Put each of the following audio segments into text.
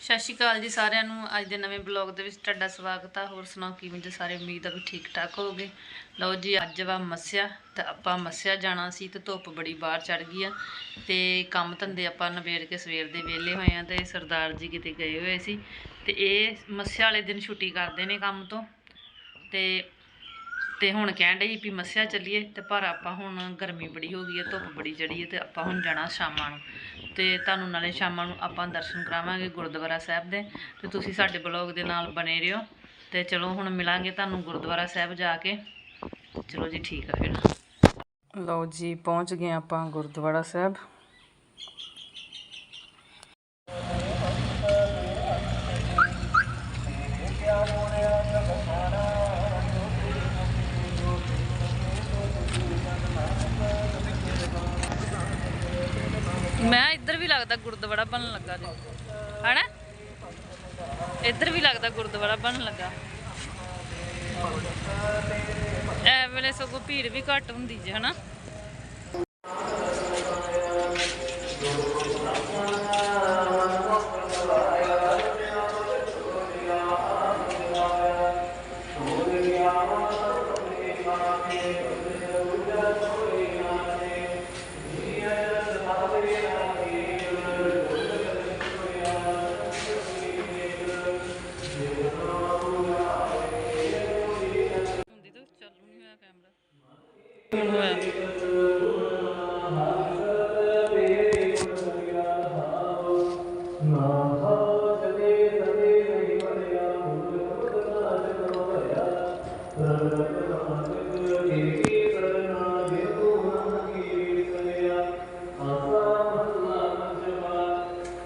ਸਤਿ ਸ਼੍ਰੀ ਅਕਾਲ ਜੀ ਸਾਰਿਆਂ ਨੂੰ। ਅੱਜ ਦੇ ਨਵੇਂ ਬਲੌਗ ਦੇ ਵਿੱਚ ਤੁਹਾਡਾ ਸਵਾਗਤ ਆ। ਹੋਰ ਸੁਣਾਓ, ਕਿਵੇਂ ਜੇ ਸਾਰੇ ਉਮੀਦ ਆ ਵੀ ਠੀਕ ਠਾਕ ਹੋਗੇ ਲਓ ਜੀ, ਅੱਜ ਵਾ ਮੱਸਿਆ ਤੇ ਆਪਾਂ ਮੱਸਿਆ ਜਾਣਾ ਸੀ ਤੇ ਧੁੱਪ ਬੜੀ ਬਾਹਰ ਚੜ ਗਈ ਆ ਤੇ ਕੰਮ ਧੰਦੇ ਆਪਾਂ ਨਵੇੜ ਕੇ ਸਵੇਰ ਦੇ ਵਿਹਲੇ ਹੋਏ ਆ ਤੇ ਸਰਦਾਰ ਜੀ ਕਿਤੇ ਗਏ ਹੋਏ ਸੀ ਤੇ ਇਹ ਮੱਸਿਆ ਵਾਲੇ ਦਿਨ ਛੁੱਟੀ ਕਰਦੇ ਨੇ ਕੰਮ ਤੋਂ ਤੇ ਤੇ ਹੁਣ ਕਹਿਣ ਡਈ ਵੀ ਮੱਸਿਆ ਚੱਲੀਏ ਤੇ ਪਰ ਆਪਾਂ ਹੁਣ ਗਰਮੀ ਬੜੀ ਹੋ ਗਈ ਹੈ, ਧੁੱਪ ਬੜੀ ਚੜੀ ਹੈ ਤੇ ਆਪਾਂ ਹੁਣ ਜਾਣਾ ਸ਼ਾਮਾਂ ਨੂੰ। ਤੇ ਤੁਹਾਨੂੰ ਨਾਲੇ ਸ਼ਾਮਾਂ ਨੂੰ ਆਪਾਂ ਦਰਸ਼ਨ ਕਰਾਵਾਂਗੇ ਗੁਰਦੁਆਰਾ ਸਾਹਿਬ ਦੇ ਤੇ ਤੁਸੀਂ ਸਾਡੇ ਬਲੌਗ ਦੇ ਨਾਲ ਬਣੇ ਰਹੋ। ਤੇ ਚਲੋ ਹੁਣ ਮਿਲਾਂਗੇ ਤੁਹਾਨੂੰ ਗੁਰਦੁਆਰਾ ਸਾਹਿਬ ਜਾ ਕੇ। ਚਲੋ ਜੀ, ਠੀਕ ਆ ਫਿਰ। ਲਓ ਜੀ, ਪਹੁੰਚ ਗਏ ਆਪਾਂ ਗੁਰਦੁਆਰਾ ਸਾਹਿਬ। ਮੈਂ ਇੱਧਰ ਵੀ ਲੱਗਦਾ ਗੁਰਦੁਆਰਾ ਬਣਨ ਲੱਗਾ ਜੀ। ਹਨਾ? ਇੱਧਰ ਵੀ ਲੱਗਦਾ ਗੁਰਦੁਆਰਾ ਬਣਨ ਲੱਗਾ। ਐ ਵੇਲੇ ਸਗੋਂ ਭੀੜ ਵੀ ਘੱਟ ਹੁੰਦੀ ਜੇ, ਹਨਾ?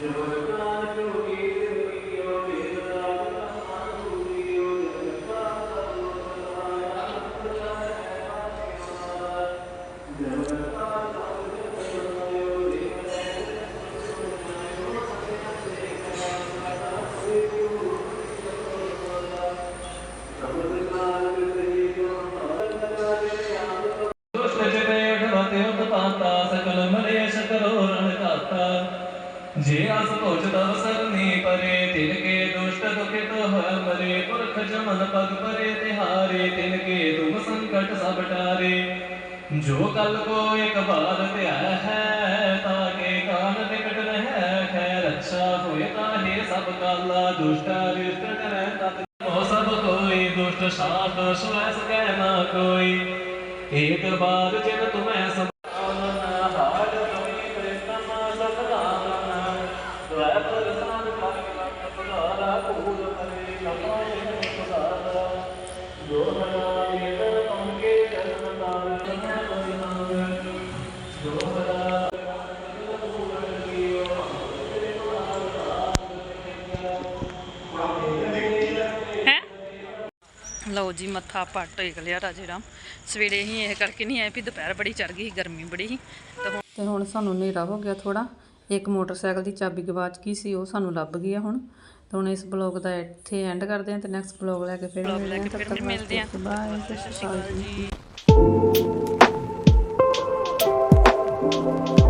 Jai Ram ਜੇ ਆਸ ਭੋਜ ਤਵ ਸਰਨੀ ਪਰੇ, ਤਿਨ ਕੇ ਦੁਸ਼ਟ ਦੁਖਿਤ ਹੋਇ ਮਰੇ, ਪੁਰਖ ਜਮਨ ਪਗ ਪਰੇ, ਤਿਹਾਰੇ, ਤਿਨ ਕੇ ਤੁਮ ਸੰਕਟ ਸਭ ਟਾਰੇ। ਜੋ ਕਲ ਕੋ ਇੱਕ ਬਾਰ ਧਿਆਇ ਹੈ, ਤਾਕੇ ਕਾਨ ਨਿਕਟ ਰਹਿ ਹੈ, ਰੱਛਾ ਹੋਏ ਤਾਹੇ ਸਭ ਕਾਲਾ, ਦੁਸ਼ਟਾ ਰਿਸ਼ਟ ਕਰੈ ਤਤ ਮੋ ਸਭ ਕੋਈ ਦੁਸ਼ਟ ਸਾਟ ਸੁਐ ਸਕੈ ਨਾ ਕੋਈ। ਏਕ ਲਓ ਜੀ, ਮੱਥਾ ਆਪਾਂ ਟੇਕ ਲਿਆ ਰਾਜੇ ਰਾਮ। ਸਵੇਰੇ ਹੀ ਇਹ ਕਰਕੇ ਨਹੀਂ ਆਏ ਵੀ ਦੁਪਹਿਰ ਬੜੀ ਚੜ ਗਈ ਸੀ, ਗਰਮੀ ਬੜੀ ਸੀ। ਤੇ ਹੁਣ ਸਾਨੂੰ ਹਨੇਰਾ ਹੋ ਗਿਆ ਥੋੜਾ ਇੱਕ ਮੋਟਰਸਾਈਕਲ ਦੀ ਚਾਬੀ ਗਵਾਚ ਗਈ ਸੀ ਉਹ ਸਾਨੂੰ ਲੱਭ ਗਈ ਆ ਹੁਣ। ਤੇ ਹੁਣ ਇਸ ਬਲੌਗ ਦਾ ਇੱਥੇ ਐਂਡ ਕਰਦੇ ਹਾਂ ਤੇ ਨੈਕਸਟ ਬਲੌਗ ਲੈ ਕੇ ਫਿਰ ਮਿਲਦੇ ਹਾਂ। ਬਾਏ ਸਤਿ ਸ਼੍ਰੀ ਅਕਾਲ ਜੀ।